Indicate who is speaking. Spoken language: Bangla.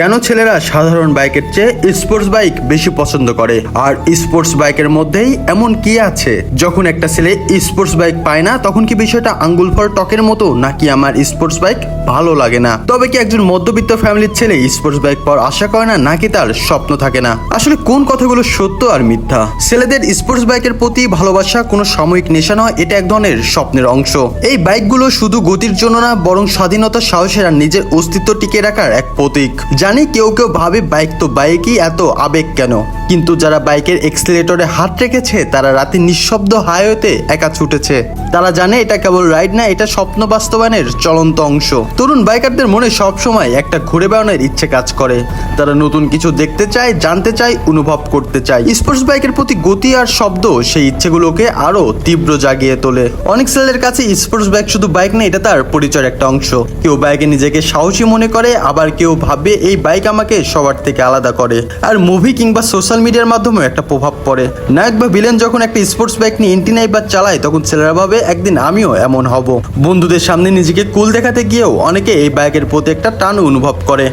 Speaker 1: কেন ছেলেরা সাধারণ বাইকের চেয়ে স্পোর্টস বাইক বেশি পছন্দ করে? আর স্পোর্টস বাইকের মধ্যেই এমন কি আছে? যখন একটা ছেলে স্পোর্টস বাইক পায় না, তখন কি বিষয়টা আঙ্গুল ফল টকের মতো, নাকি আমার স্পোর্টস বাইক ভালো লাগে না। তবে কি একজন মধ্যবিত্ত ফ্যামিলির ছেলে স্পোর্টস বাইক পাওয়ার আশা করে না, নাকি তার স্বপ্ন থাকে না? আসলে কোন কথাগুলো সত্য আর মিথ্যা? ছেলেদের স্পোর্টস বাইকের প্রতি ভালোবাসা কোনো সাময়িক নেশা নয়, এটা এক ধরনের স্বপ্নের অংশ। এই বাইকগুলো শুধু গতির জন্য না, বরং স্বাধীনতা, সাহসের আর নিজের অস্তিত্ব টিকে রাখার এক প্রতীক। জানি কেউ কেউ ভাবে বাইক তো বাইকই এত আবেগ কেন। কিন্তু যারা বাইকের এক্সিলেটরে হাত রেখেছে, তারা রাতে নিঃশব্দ হাইওয়েতে একা ছুটেছে। তারা জানে এটা কেবল রাইড না, এটা স্বপ্ন বাস্তবায়নের চলন্ত অংশ। তরুণ বাইকারদের মনে সবসময় একটা ঘুরে বেড়ানোর ইচ্ছে কাজ করে। তারা নতুন কিছু দেখতে চায়, জানতে চায়, অনুভব করতে চায়। স্পোর্টস বাইকের প্রতি গতি আর শব্দ সেই ইচ্ছেগুলোকে আরও তীব্র জাগিয়ে তোলে। অনেক ছেলেদের কাছে স্পোর্টস বাইক শুধু বাইক না, এটা তার পরিচয়ের একটা অংশ। কেউ বাইকে নিজেকে সাহসী মনে করে, আবার কেউ ভাবে এই বাইক আমাকে সবার থেকে আলাদা করে। আর মুভি কিংবা সোশ্যাল মিডিয়ার মাধ্যমে একটা প্রভাব পড়ে। নায়ক বা ভিলেন যখন একটা স্পোর্টস বাইক নিয়ে এন্টি নাই বা চালায়, তখন ছেলেরা ভাবে, একদিন আমিও এমন হব। বন্ধুদের সামনে নিজেকে কুল দেখাতে গিয়েও অনেকে এই বাইকের প্রতি একটা টান অনুভব করে।